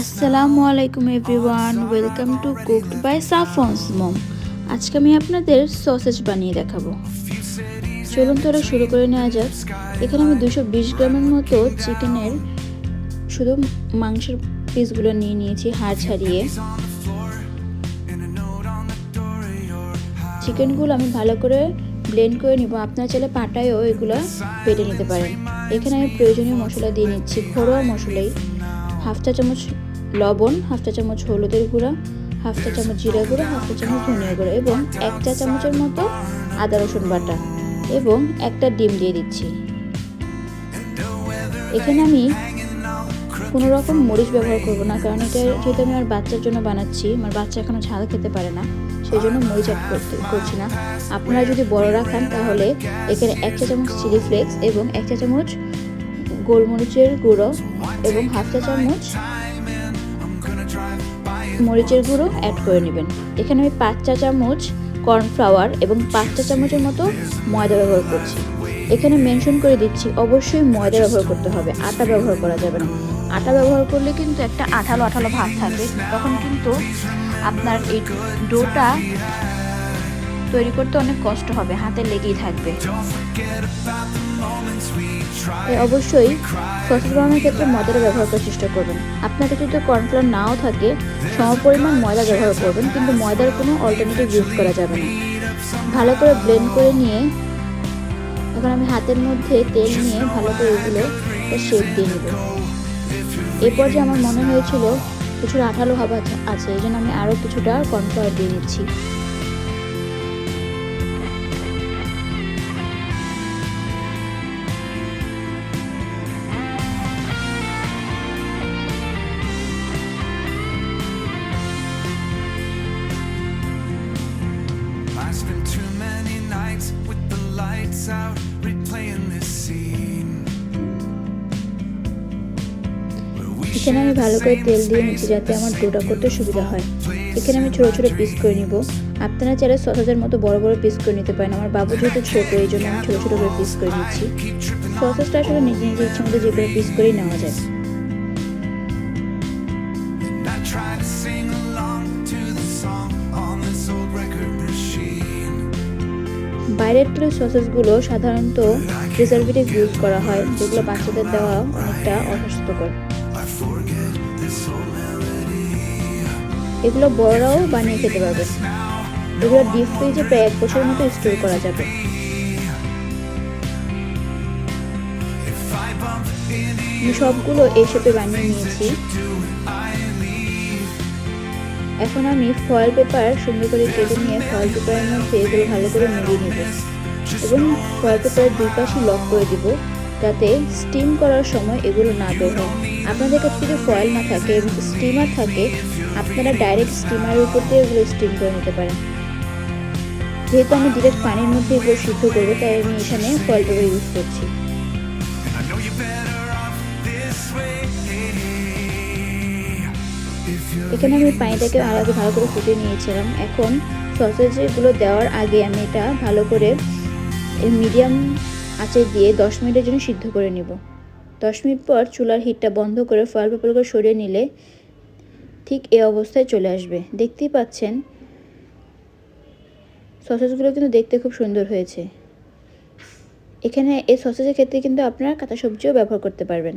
আসসালামু আলাইকুম everyone, welcome to cooked by Safon's mom. আজকে আমি আপনাদের সসেজ বানিয়ে দেখাবো। চলুন তোরা শুরু করে নেওয়া যাক। এখানে আমি দুশো বিশ গ্রামের মতো চিকেনের শুধু মাংসের পিসগুলো নিয়ে নিয়েছি হাড় ছাড়িয়ে। চিকেনগুলো আমি ভালো করে ব্লেন্ড করে নিব। আপনার চাইলে পাটায়ও এগুলো পেটে নিতে পারেন। এখানে আমি প্রয়োজনীয় মশলা দিয়ে নিচ্ছি, ঘরোয়া মশলাই। হাফ চা চামচ লবণ, হাফ চা চামচ হলুদের গুঁড়া, হাফ চা চামচ জিরা গুঁড়া, হাফ চা চামচ ধনিয়া গুঁড়া এবং এক চা চামচের মতো আদা রসুন বাটা এবং একটা ডিম দিয়ে দিচ্ছি। এখানে আমি কোনো রকম মরিচ ব্যবহার করব না, কারণ এটা যেহেতু আমি আমার বাচ্চার জন্য বানাচ্ছি, আমার বাচ্চা এখনও ঝাল খেতে পারে না সেই জন্য মরিচ অ্যাড করতে, করছি না। আপনারা যদি বড়রা খান তাহলে এখানে এক চা চামচ চিলি ফ্লেক্স এবং এক চা চামচ গোলমরিচের গুঁড়ো এবং হাফ চা চামচ মরিচের গুঁড়ো অ্যাড করে নেবেন। এখানে আমি পাঁচ চা চামচ কর্নফ্লাওয়ার এবং পাঁচ চা চামচের মতো ময়দা ব্যবহার করছি। এখানে মেনশন করে দিচ্ছি, অবশ্যই ময়দা ব্যবহার করতে হবে, আটা ব্যবহার করা যাবে না। আটা ব্যবহার করলে কিন্তু একটা আঠালো আঠালো ভাব থাকবে তখন কিন্তু আপনার এই ডোটা তৈরি করতে অনেক কষ্ট হবে, হাতে লেগেই থাকবে। তাই অবশ্যই সসেজ বানানোর ক্ষেত্রে ময়দাটা ব্যবহার করার চেষ্টা করবেন। আপনাদের যদি কর্নফ্লাওয়ার নাও থাকে, সমপরিমাণ ময়দা ব্যবহার করবেন, কিন্তু ময়দার কোনো অল্টারনেটিভ ইউজ করা যাবে না। ভালো করে ব্লেন্ড করে নিয়ে, এখন আমি হাতের মধ্যে তেল নিয়ে ভালো করে এগুলো শেপ দিয়ে নেব। এরপর যে আমার মনে হয়েছিল কিছুটা আঠালো ভাব আছে এই জন্য আমি আরও কিছুটা কর্নফ্লাওয়ার দিয়ে নিচ্ছি। Lights out, replaying this scene. এখানে আমি ভালো করে তেল দিয়ে নিচ্ছি যাতে আমার ডোটা করতে সুবিধা হয়। এখানে আমি ছোটো ছোটো পিস করে নিব। আপনারা চাইলে সসেজের মতো বড় বড় পিস করে নিতে পারেন। আমার বাবু যেহেতু ছোটো এই জন্য আমি ছোটো ছোটো করে পিস করে নিচ্ছি। সসেজটা আসলে নিজে নিজে ইচ্ছে মতো যে করে পিস করেই নেওয়া যায়। বাইরের তেলের সসেসগুলো সাধারণত প্রিজারভেটিভ ইউজ করা হয়, যেগুলো বাচ্চাদের দেওয়া অনেকটা অস্বাস্থ্যকর. এগুলো বড়রাও বানিয়ে খেতে পারবে এগুলো ডিপ ফ্রিজে প্রায় এক বছরের মতো স্টোর করা যাবে আমি সবগুলো এই শেপে বানিয়ে নিয়েছি. এখন আমি ফয়েল পেপার সুন্দর করে কেটে নিয়ে ফয়েল পেপারের মধ্যে এগুলো ভালো করে মুড়িয়ে নেব। এবং ফয়েল পেপারের দুই পাশে লক করে দিব যাতে স্টিম করার সময় এগুলো না বের হয়। আপনাদের কাছে যদি ফয়েল না থাকে এবং স্টিমার থাকে, আপনারা ডাইরেক্ট স্টিমারের উপর দিয়ে এগুলো স্টিম করে নিতে পারেন। যেহেতু আমি ডিরেক্ট পানির মধ্যে এগুলো সিদ্ধ করব, তাই আমি এখানে ফয়েল পেপার ইউজ করছি। এখানে আমি পানিটাকে আলাদা ভালো করে ফুটিয়ে নিয়েছিলাম। এখন সসেজগুলো দেওয়ার আগে আমি এটা ভালো করে মিডিয়াম আঁচে দিয়ে দশ মিনিটের জন্য সিদ্ধ করে নিব। দশ মিনিট পর চুলার হিটটা বন্ধ করে ফয়েল পেপারগুলো সরিয়ে নিলে ঠিক এই অবস্থায় চলে আসবে। দেখতেই পাচ্ছেন, সসেজগুলো কিন্তু দেখতে খুব সুন্দর হয়েছে। এখানে এই সসেজের ক্ষেত্রে কিন্তু আপনারা কাঁচা সবজিও ব্যবহার করতে পারবেন।